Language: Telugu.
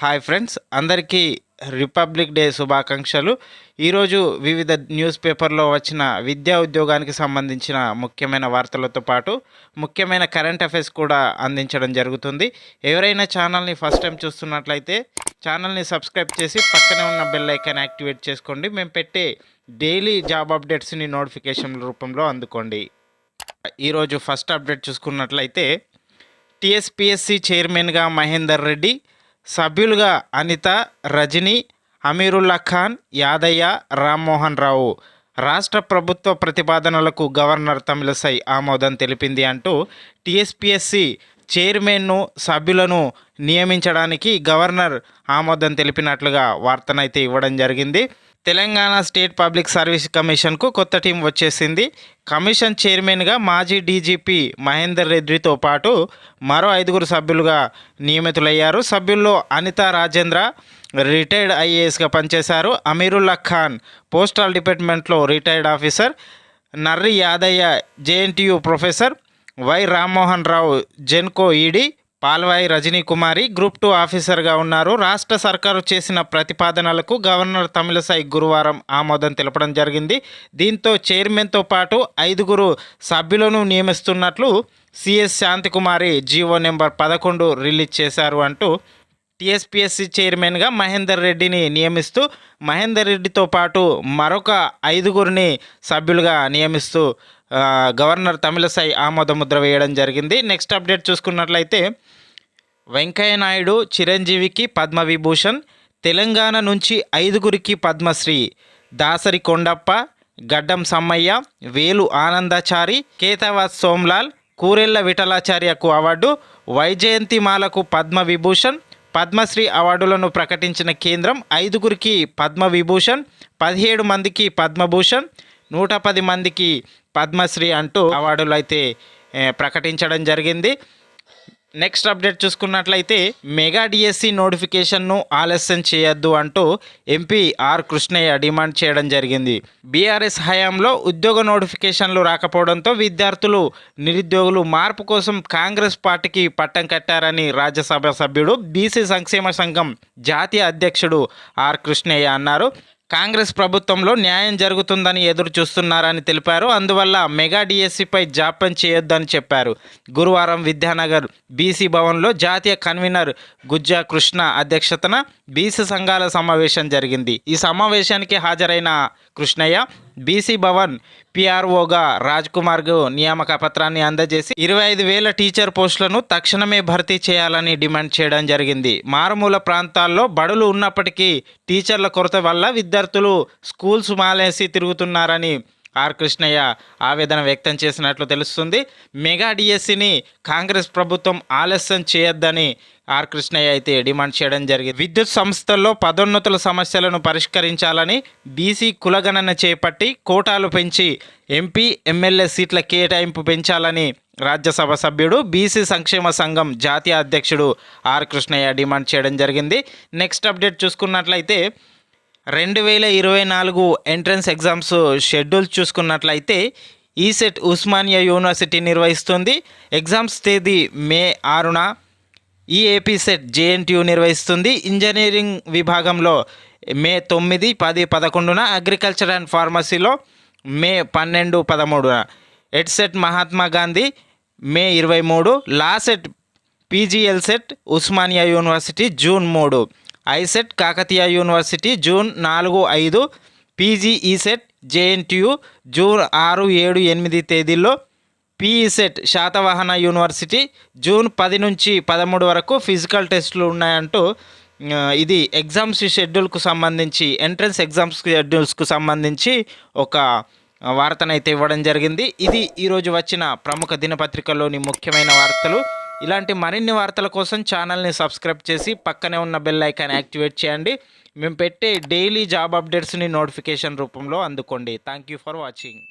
హాయ్ ఫ్రెండ్స్ అందరికీ రిపబ్లిక్ డే శుభాకాంక్షలు. ఈరోజు వివిధ న్యూస్ పేపర్లో వచ్చిన విద్యా ఉద్యోగానికి సంబంధించిన ముఖ్యమైన వార్తలతో పాటు ముఖ్యమైన కరెంట్ అఫైర్స్ కూడా అందించడం జరుగుతుంది. ఎవరైనా ఛానల్ని ఫస్ట్ టైం చూస్తున్నట్లయితే ఛానల్ని సబ్స్క్రైబ్ చేసి పక్కనే ఉన్న బెల్ ఐకాన్ యాక్టివేట్ చేసుకోండి. మేము పెట్టే డైలీ జాబ్ అప్డేట్స్ని నోటిఫికేషన్ రూపంలో అందుకోండి. ఈరోజు ఫస్ట్ అప్డేట్ చూసుకున్నట్లయితే టీఎస్పిఎస్సి చైర్మన్గా మహేందర్ రెడ్డి సభ్యులుగా అనిత రజని అమీరుల్లా ఖాన్ యాదయ్య రామ్మోహన్ రావు. రాష్ట్ర ప్రభుత్వ ప్రతిపాదనలకు గవర్నర్ తమిళసై ఆమోదం తెలిపింది అంటూ టీఎస్పీఎస్సి చైర్మన్ను సభ్యులను నియమించడానికి గవర్నర్ ఆమోదం తెలిపినట్లుగా వార్తనైతే ఇవ్వడం జరిగింది. తెలంగాణ స్టేట్ పబ్లిక్ సర్వీస్ కమిషన్కు కొత్త టీం వచ్చేసింది. కమిషన్ చైర్మన్గా మాజీ డీజీపీ మహేందర్ రెడ్డితో పాటు మరో ఐదుగురు సభ్యులుగా నియమితులయ్యారు. సభ్యుల్లో అనిత రాజేంద్ర రిటైర్డ్ ఐఏఎస్గా పనిచేశారు. అమీరుల్లా ఖాన్ పోస్టల్ డిపార్ట్మెంట్లో retired officer. Narri Yadaiah JNTU professor. Y Rammohan Rao Genco ED Palvai Rajani Kumari group two ఆఫీసర్గా ఉన్నారు. రాష్ట్ర సర్కారు చేసిన ప్రతిపాదనలకు గవర్నర్ తమిళసాయి గురువారం ఆమోదం తెలపడం జరిగింది. దీంతో చైర్మన్తో పాటు ఐదుగురు సభ్యులను నియమిస్తున్నట్లు సిఎస్ శాంతికుమారి జీవో నెంబర్ పదకొండు రిలీజ్ చేశారు అంటూ టీఎస్పీఎస్సీ చైర్మన్గా మహేందర్ రెడ్డిని నియమిస్తూ మహేందర్ రెడ్డితో పాటు మరొక ఐదుగురిని సభ్యులుగా నియమిస్తూ గవర్నర్ తమిళసాయి ఆమోద ముద్ర వేయడం జరిగింది. నెక్స్ట్ అప్డేట్ చూసుకున్నట్లయితే వెంకయ్య నాయుడు చిరంజీవికి పద్మవిభూషణ్ తెలంగాణ నుంచి ఐదుగురికి పద్మశ్రీ దాసరి కొండప్ప గడ్డం సమ్మయ్య వేలు ఆనందాచారి కేతావాస్ సోమ్లాల్ కూరెళ్ళ విఠలాచార్యకు అవార్డు వైజయంతిమాలకు పద్మవిభూషణ్ పద్మశ్రీ అవార్డులను ప్రకటించిన కేంద్రం ఐదుగురికి పద్మవిభూషణ్ పదిహేడు మందికి పద్మభూషణ్ నూట పది మందికి పద్మశ్రీ అంటూ అవార్డులు అయితే ప్రకటించడం జరిగింది. నెక్స్ట్ అప్డేట్ చూసుకున్నట్లయితే మెగా డిఎస్సి నోటిఫికేషన్ను ఆలస్యం చేయొద్దు అంటూ ఎంపీ ఆర్ కృష్ణయ్య డిమాండ్ చేయడం జరిగింది. బీఆర్ఎస్ హయాంలో ఉద్యోగ నోటిఫికేషన్లు రాకపోవడంతో విద్యార్థులు నిరుద్యోగులు మార్పు కోసం కాంగ్రెస్ పార్టీకి పట్టం కట్టారని రాజ్యసభ సభ్యుడు బీసీ సంక్షేమ సంఘం జాతీయ అధ్యక్షుడు ఆర్ కృష్ణయ్య అన్నారు. కాంగ్రెస్ ప్రభుత్వంలో న్యాయం జరుగుతుందని ఎదురు చూస్తున్నారని తెలిపారు. అందువల్ల మెగా డిఎస్సిపై జాప్యం చేయొద్దని చెప్పారు. గురువారం విద్యానగర్ బీసీ భవన్లో జాతీయ కన్వీనర్ గుజ్జా కృష్ణ అధ్యక్షతన బీసీ సంఘాల సమావేశం జరిగింది. ఈ సమావేశానికి హాజరైన కృష్ణయ్య బీసీ భవన్ పిఆర్ఓగా రాజ్ కుమార్కు నియామక పత్రాన్ని అందజేసి ఇరవై ఐదు వేల టీచర్ పోస్టులను తక్షణమే భర్తీ చేయాలని డిమాండ్ చేయడం జరిగింది. మారుమూల ప్రాంతాల్లో బడులు ఉన్నప్పటికీ టీచర్ల కొరత వల్ల విద్యార్థులు స్కూల్స్ మాలేసి తిరుగుతున్నారని ఆర్ కృష్ణయ్య ఆవేదన వ్యక్తం చేసినట్లు తెలుస్తుంది. మెగా డిఎస్సిని కాంగ్రెస్ ప్రభుత్వం ఆలస్యం చేయొద్దని ఆర్ కృష్ణయ్య అయితే డిమాండ్ చేయడం జరిగింది. విద్యుత్ సంస్థల్లో పదోన్నతుల సమస్యలను పరిష్కరించాలని బీసీ కులగణన చేపట్టి కోటాలు పెంచి ఎంపీ ఎమ్మెల్యే సీట్ల కేటాయింపు పెంచాలని రాజ్యసభ సభ్యుడు బీసీ సంక్షేమ సంఘం జాతీయ అధ్యక్షుడు ఆర్ కృష్ణయ్య డిమాండ్ చేయడం జరిగింది. నెక్స్ట్ అప్డేట్ చూసుకున్నట్లయితే రెండు వేల ఇరవై నాలుగు ఎంట్రన్స్ ఎగ్జామ్స్ షెడ్యూల్ చూసుకున్నట్లయితే ఈసెట్ ఉస్మానియా యూనివర్సిటీ నిర్వహిస్తుంది. ఎగ్జామ్స్ తేదీ మే ఆరున ఈఏపీ సెట్ జేఎన్టీయూ నిర్వహిస్తుంది. ఇంజనీరింగ్ విభాగంలో మే తొమ్మిది పది పదకొండున అగ్రికల్చర్ అండ్ ఫార్మసీలో మే పన్నెండు పదమూడున. ఎడ్సెట్ మహాత్మా గాంధీ మే ఇరవై మూడు LAWCET PGLCET Osmania university June మూడు ఐసెట్ కాకతీయ యూనివర్సిటీ జూన్ నాలుగు ఐదు పీజీఈ సెట్ జేఎన్టీయూ జూన్ ఆరు ఏడు ఎనిమిది తేదీల్లో పీఈసెట్ శాతవాహన యూనివర్సిటీ జూన్ పది నుంచి పదమూడు వరకు ఫిజికల్ టెస్టులు ఉన్నాయంటూ ఇది ఎగ్జామ్స్ షెడ్యూల్కు సంబంధించి ఎంట్రన్స్ ఎగ్జామ్స్ షెడ్యూల్స్కు సంబంధించి ఒక వార్తనైతే ఇవ్వడం జరిగింది. ఇది ఈరోజు వచ్చిన ప్రముఖ దినపత్రికలోని ముఖ్యమైన వార్తలు. ఇలాంటి మరిన్ని వార్తల కోసం ఛానల్ని సబ్స్క్రైబ్ చేసి పక్కనే ఉన్న బెల్ ఐకాన్ యాక్టివేట్ చేయండి. మేము పెట్టే డైలీ జాబ్ అప్డేట్స్ని నోటిఫికేషన్ రూపంలో అందుకోండి. Thank you for watching.